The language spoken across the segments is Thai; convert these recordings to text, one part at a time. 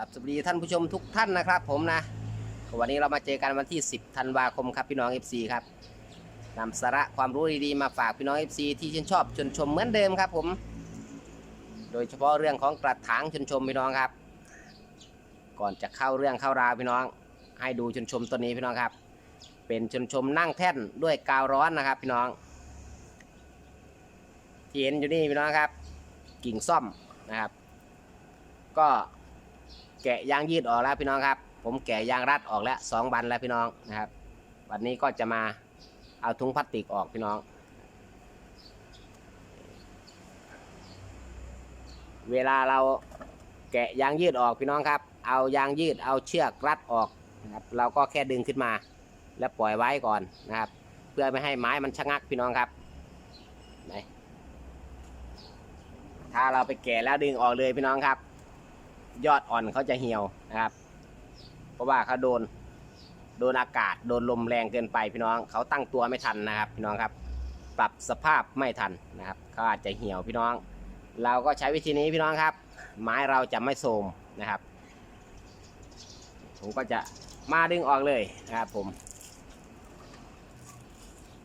ครับสวัสดีท่านผู้ชมทุกท่านนะครับ ผมนะวันนี้เรามาเจอกันวันที่ 10ธันวาคมครับพี่น้อง FC ครับนำสาระความรู้ดีๆมาฝากพี่น้อง FC ที่ชื่นชอบชนชมเหมือนเดิมครับผม โดยเฉพาะเรื่องของกระถางชนชมพี่น้องครับ ก่อนจะเข้าเรื่องเข้าราวพี่น้อง ให้ดูชนชมตัวนี้พี่น้องครับ เป็นชนชมนั่งแท่นด้วยกาวร้อนนะครับ พี่น้องที่เห็นอยู่นี่พี่น้องครับ กิ่งซ่อมนะครับ ก็ แกะยางยืดออกแล้วพี่น้องครับ ผมแกะยางรัดออกแล้วสองวันแล้วพี่น้องนะครับ วันนี้ก็จะมาเอาถุงพลาสติกออกพี่น้อง เวลาเราแกะยางยืดออกพี่น้องครับ เอายางยืดเอาเชือกรัดออกนะครับเราก็แค่ดึงขึ้นมา แล้วปล่อยไว้ก่อนนะครับ เพื่อไม่ให้ไม้มันชะงักพี่น้องครับถ้าเราไปแกะแล้วดึงออกเลยพี่น้องครับ ยอดอ่อนเขาจะเหี่ยวนะครับ เพราะว่าเขาโดน โดนอากาศโดนลมแรงเกินไปพี่น้องเขาตั้งตัวไม่ทันนะครับ พี่น้องครับ ปรับสภาพไม่ทันนะครับเขาอาจจะเหี่ยวพี่น้อง เราก็ใช้วิธีนี้พี่น้องครับ ไม้เราจะไม่โทมนะครับ ผมก็จะมาดึงออกเลยนะครับผม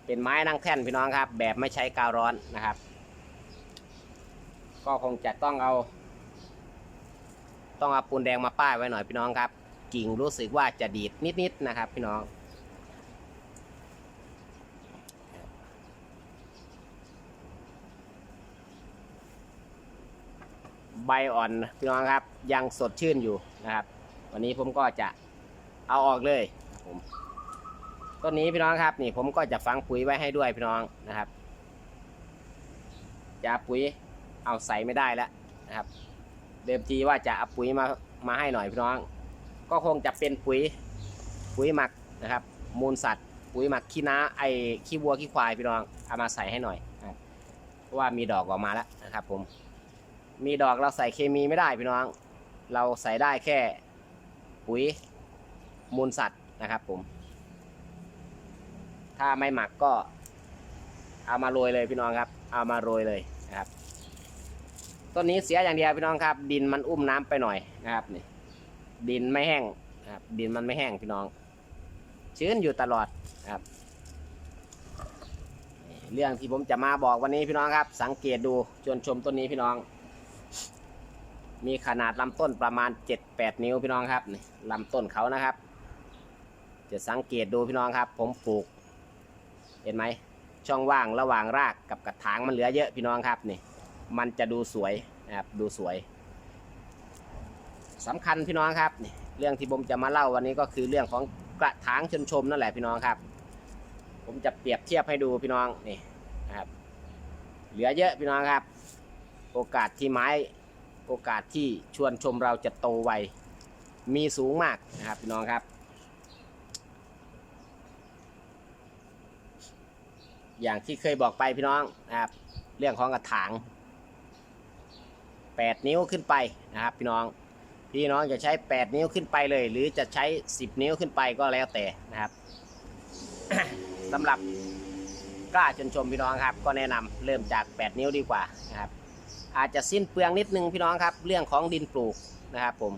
เป็นไม้นั่งแท่นพี่น้องครับ แบบไม่ใช้กาวร้อนนะครับ ก็คงจะต้องเอา ต้องเอาปูนแดงมาป้ายไว้หน่อยพี่น้องครับ กิ่งรู้สึกว่าจะดีดนิดๆนะครับ พี่น้อง ใบอ่อนพี่น้องครับ ยังสดชื่นอยู่นะครับ วันนี้ผมก็จะเอาออกเลยผมต้นนี้พี่น้องครับนี่ผมก็จะฝังปุ๋ยไว้ให้ด้วยพี่น้องนะครับจะเอาปุ๋ยเอาใส่ไม่ได้แล้วนะครับ เดิมทีว่าจะเอาปุ๋ยมามาให้หน่อยพี่น้อง ก็คงจะเป็นปุ๋ยปุ๋ยหมักนะครับ มูลสัตว์ ปุ๋ยหมักขี้น้าไอขี้วัวขี้ควายพี่น้องเอามาใส่ให้หน่อยเพราะว่ามีดอกออกมาแล้วนะครับ ผม มีดอกเราใส่เคมีไม่ได้พี่น้อง เราใส่ได้แค่ปุ๋ยมูลสัตว์นะครับ ผม ถ้าไม่หมักก็เอามาโรยเลยพี่น้องครับ เอามาโรยเลยนะครับ ต้นนี้เสียอย่างเดียวพี่น้องครับ ดินมันอุ้มน้ำไปหน่อยนะครับนี่ดินไม่แห้งนะครับ ดินมันไม่แห้งพี่น้อง ชื้นอยู่ตลอดนะครับเรื่องที่ผมจะมาบอกวันนี้พี่น้องครับ สังเกตดูชวนชมต้นนี้พี่น้อง มีขนาดลำต้นประมาณ 7-8 นิ้วพี่น้องครับนี่ลำต้นเขานะครับ จะสังเกตดูพี่น้องครับ ผมปลูก เห็นไหมช่องว่างระหว่างรากกับกระถางมันเหลือเยอะพี่น้องครับนี่ มันจะดูสวยนะครับดูสวยสำคัญพี่น้องครับ เรื่องที่ผมจะมาเล่าวันนี้ก็คือเรื่องของกระถางชนชมนั่นแหละพี่น้องครับ ผมจะเปรียบเทียบให้ดูพี่น้องนี่นะครับ เหลือเยอะพี่น้องครับ โอกาสที่ไม้โอกาสที่ชวนชมเราจะโตไวมีสูงมากนะครับพี่น้องครับ อย่างที่เคยบอกไปพี่น้องนะครับ เรื่องของกระถาง 8 นิ้วขึ้นไปนะครับ พี่น้องพี่น้องจะใช้ 8 นิ้วขึ้นไปเลย หรือจะใช้ 10 นิ้วขึ้นไปก็แล้วแต่นะครับสำหรับกล้าชนชมพี่น้องครับ ก็แนะนำเริ่มจาก 8 นิ้วดีกว่านะครับอาจจะสิ้นเปลืองนิดนึงพี่น้องครับ เรื่องของดินปลูกนะครับผม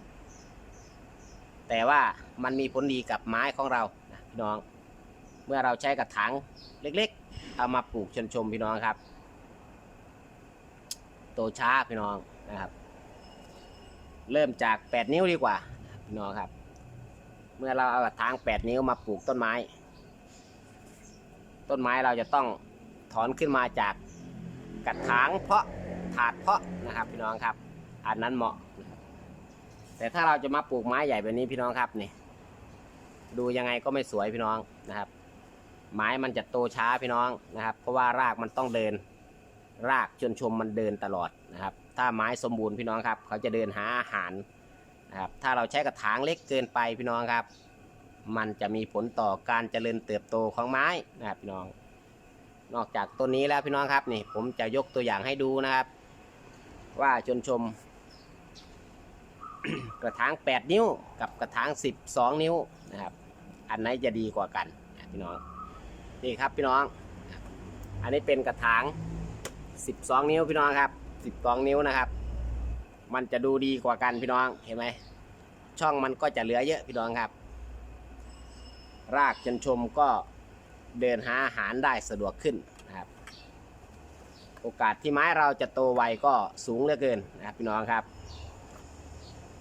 แต่ว่ามันมีผลดีกับไม้ของเรานะพี่น้อง เมื่อเราใช้กระถางเล็กๆ เอามาปลูกชนชมพี่น้องครับ โตช้าพี่น้อง นะครับ เริ่มจาก 8 นิ้วดีกว่าพี่น้องครับ เมื่อเราเอากระถาง 8 นิ้วมาปลูกต้นไม้ ต้นไม้เราจะต้องถอนขึ้นมาจากกระถางเพาะถาดเพาะนะครับ พี่น้องครับ อันนั้นเหมาะ แต่ถ้าเราจะมาปลูกไม้ใหญ่แบบนี้พี่น้องครับนี่ ดูยังไงก็ไม่สวยพี่น้องนะครับ ไม้มันจะโตช้าพี่น้องนะครับ เพราะว่ารากมันต้องเดิน รากชนชมมันเดินตลอดนะครับ ถ้าไม้สมบูรณ์พี่น้องครับ เขาจะเดินหาอาหารนะครับ ถ้าเราใช้กระถางเล็กเกินไปพี่น้องครับ มันจะมีผลต่อการเจริญเติบโตของไม้นะครับพี่น้อง นอกจากต้นนี้แล้วพี่น้องครับนี่ผมจะยกตัวอย่างให้ดูนะครับ ว่าชนชม กระถาง 8 นิ้วกับกระถาง 12 นิ้วนะครับ อันไหนจะดีกว่ากันนะพี่น้องนี่ครับพี่น้อง อันนี้เป็นกระถาง 12 นิ้วพี่น้องครับ 12 นิ้วนะครับ มันจะดูดีกว่ากันพี่น้องเห็นไหมช่องมันก็จะเหลือเยอะพี่น้องครับ รากจนชมก็เดินหาอาหารได้สะดวกขึ้นนะครับ โอกาสที่ไม้เราจะโตไวก็สูงเหลือเกินนะครับพี่น้องครับ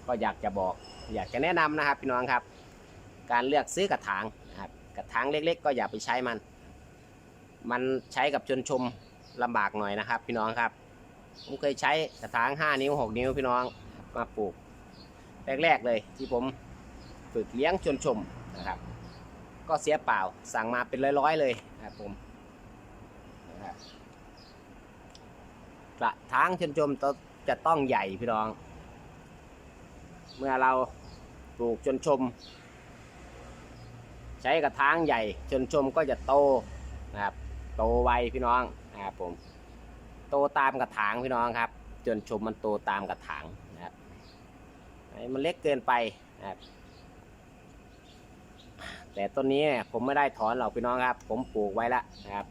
ก็อยากจะบอกอยากจะแนะนำนะครับพี่น้องครับ การเลือกซื้อกระถางนะครับกระถางเล็ก ๆ ก็อย่าไปใช้มัน มันใช้กับชนชมลำบากหน่อยนะครับ พี่น้องครับ ผมเคยใช้กระถาง5นิ้ว6นิ้วพี่น้องมาปลูกแรกๆเลยที่ผมฝึกเลี้ยงชนชมนะครับ ก็เสียเปล่าสั่งมาเป็นร้อยๆเลยนะครับผมกระถางชนชมต้องจะต้องใหญ่พี่น้อง เมื่อเราปลูกชนชม ใช้กระถางใหญ่ชนชมก็จะโตนะครับโตไวพี่น้องนะครับผม โตตามกระถางพี่น้องครับ จนชมมันโตตามกระถางนะครับไอ้มันเล็กเกินไปนะครับแต่ต้นนี้ผมไม่ได้ถอนหรอกพี่น้องครับ ผมปลูกไว้แล้วนะครับ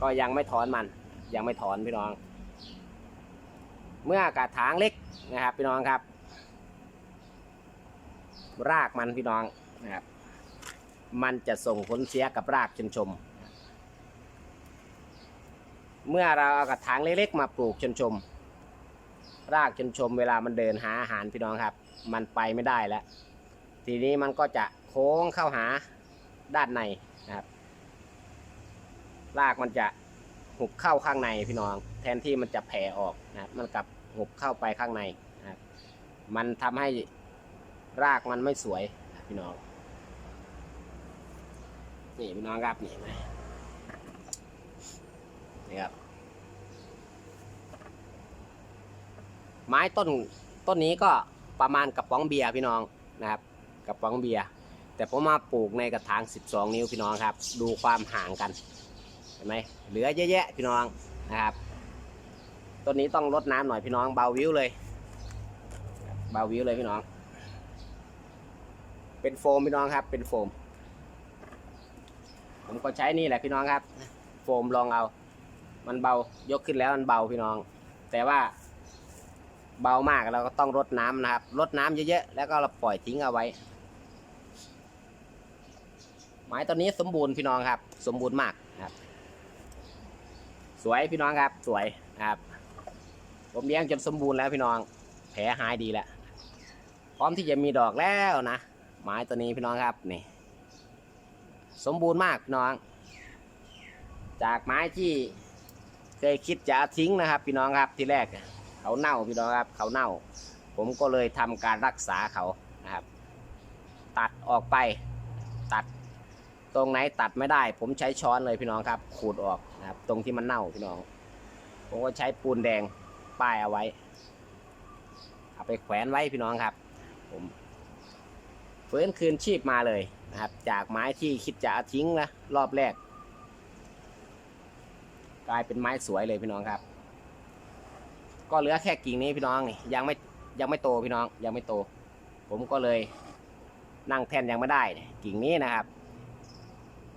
ก็ยังไม่ถอนมัน ยังไม่ถอนพี่น้อง เมื่อกระถางเล็กนะครับ พี่น้องครับ รากมันพี่น้องนะครับ มันจะส่งผลเสียกับรากชนชม เมื่อเราเอากระถางเล็กๆมาปลูกชนชม รากชนชมเวลามันเดินหาอาหารพี่น้องครับ มันไปไม่ได้แล้ว ทีนี้มันก็จะโค้งเข้าหาด้านในนะครับ รากมันจะหุบเข้าข้างในพี่น้อง แทนที่มันจะแผ่ออกนะครับมันกลับหุบเข้าไปข้างในนะครับมันทำให้รากมันไม่สวยพี่น้องนี่พี่น้องครับนี่นไหมนี่ครับ ไม้ต้นต้นนี้ก็ประมาณกระป๋องเบียร์พี่น้องนะครับกระป๋องเบียร์แต่ผมมาปลูกในกระถาง 12 นิ้วพี่น้องครับ ดูความห่างกันเห็นไหมเหลือเยอะแยะพี่น้องนะครับต้นนี้ต้องรดน้ำหน่อยพี่น้องเบาวิวเลยเบาวิวเลยพี่น้อง เป็นโฟมพี่น้องครับ เป็นโฟม ผมก็ใช้นี่แหละพี่น้องครับ โฟมลองเอา มันเบายกขึ้นแล้วมันเบาพี่น้อง แต่ว่า เบามากเราก็ต้องรดน้ำนะครับรดน้ำเยอะๆแล้วก็เราปล่อยทิ้งเอาไว้ ไม้ต้นนี้สมบูรณ์พี่น้องครับ สมบูรณ์มากครับ สวยพี่น้องครับสวยครับ ผมเลี้ยงจนสมบูรณ์แล้วพี่น้อง แผลหายดีแล้วพร้อมที่จะมีดอกแล้วนะไม้ตัวนี้พี่น้องครับนี่ สมบูรณ์มากพี่น้อง จากไม้ที่เคยคิดจะทิ้งนะครับ พี่น้องครับที่แรก เขาเน่าพี่น้องครับ เขาเน่า ผมก็เลยทำการรักษาเขานะครับ ตัดออกไป ตัด ตรงไหนตัดไม่ได้ ผมใช้ช้อนเลยพี่น้องครับ ขูดออกนะครับ ตรงที่มันเน่าพี่น้อง ผมก็ใช้ปูนแดงป้ายเอาไว้ เอาไปแขวนไว้พี่น้องครับ ผมฟื้นคืนชีพมาเลยนะครับ จากไม้ที่คิดจะทิ้งนะรอบแรก กลายเป็นไม้สวยเลยพี่น้องครับ ก็เหลือแค่กิ่งนี้พี่น้องนี่ยังไม่ยังไม่โตพี่น้องยังไม่โต ผมก็เลยนั่งแท่นยังไม่ได้กิ่งนี้นะครับ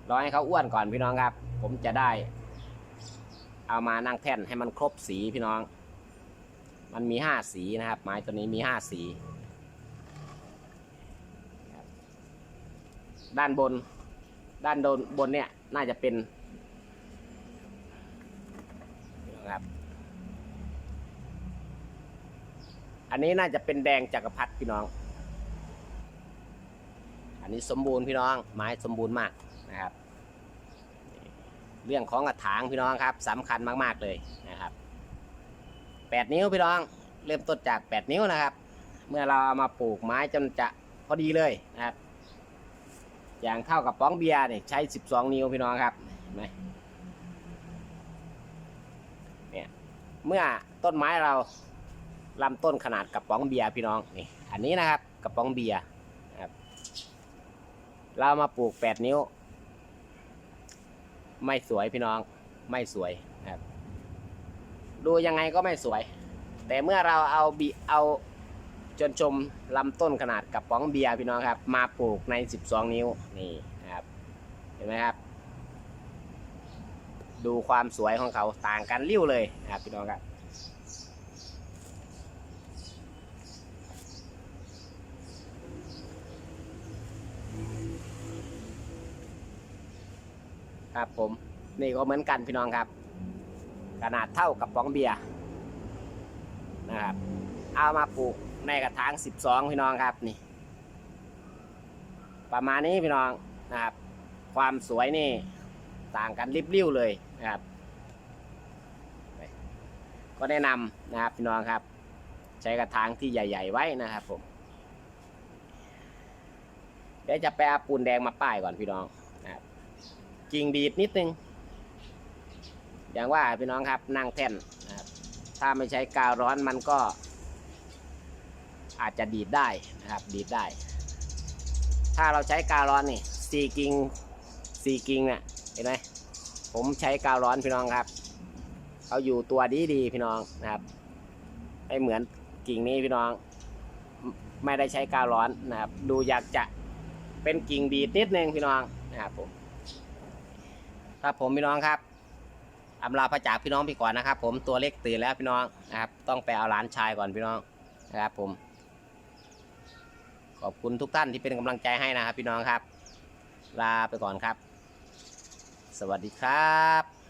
รอให้เขาอ้วนก่อนพี่น้องครับ ผมจะได้ เอามานั่งแท่นให้มันครบสีพี่น้อง มันมีห้าสีนะครับ ไม้ตัวนี้มีห้าสี ด้านบน ด้านบนบนเนี่ยน่าจะเป็นนะครับ อันนี้น่าจะเป็นแดงจักรพรรดิพี่น้อง อันนี้สมบูรณ์พี่น้อง ไม้สมบูรณ์มากนะครับ เรื่องของกระถางพี่น้องครับสำคัญมากๆเลยนะครับแปดนิ้วพี่น้อง เริ่มต้นจากแปดนิ้วนะครับ เมื่อเราเอามาปลูกไม้จนจะพอดีเลยนะครับ อย่างเท่ากับป้องเบียร์เนี่ยใช้สิบสองนิ้วพี่น้องครับเห็นไหมเนี่ยเมื่อต้นไม้เรา ลำต้นขนาดกระป๋องเบียร์พี่น้องนี่อันนี้นะครับกระป๋องเบียร์ครับเรามาปลูกแปดนิ้ว ไม่สวยพี่น้องไม่สวยครับ ดูยังไงก็ไม่สวย แต่เมื่อเราเอาบีเอาจนชมลำต้นขนาดกับป๋องเบียร์พี่น้องครับ มาปลูกใน 12 นิ้วนี่นะครับเห็นไหมครับ ดูความสวยของเขาต่างกันริ้วเลยนะครับพี่น้องครับ ครับผมนี่ก็เหมือนกันพี่น้องครับ ขนาดเท่ากับป๋องเบียร์นะครับเอามาปลูกในกระถาง 12 พี่น้องครับนี่ ประมาณนี้พี่น้องนะครับ ความสวยนี่ต่างกันริบลิ่วเลยนะครับ ก็แนะนำนะครับพี่น้องครับ ใช้กระถางที่ใหญ่ ๆ ไว้นะครับผมเดี๋ยวจะไปเอาปูนแดงมาป้ายก่อนพี่น้อง กิ่งดีดนิดนึง อย่างว่าพี่น้องครับนั่งแท่นนะครับถ้าไม่ใช้กาวร้อนมันก็ อาจจะดีดได้นะครับ ดีดได้ ถ้าเราใช้กาวร้อนนี่สี่กิ่งสี่กิ่งเนี่ยเห็นไหมผมใช้กาวร้อนพี่น้องครับเขาอยู่ตัวดีดีพี่น้องนะครับไม่เหมือนกิ่งนี้พี่น้อง ไม่ได้ใช้กาวร้อนนะครับ ดูอยากจะเป็นกิ่งดีดนิดนึงพี่น้องนะครับผม ครับผมพี่น้องครับอำลาพระจากพี่น้องพี่ก่อนนะครับ ผมตัวเล็กตื่นแล้วพี่น้องนะครับ ต้องไปเอาหลานชายก่อนพี่น้องนะครับ ผม ขอบคุณทุกท่านที่เป็นกำลังใจให้นะครับ พี่น้องครับ ลาไปก่อนครับ สวัสดีครับ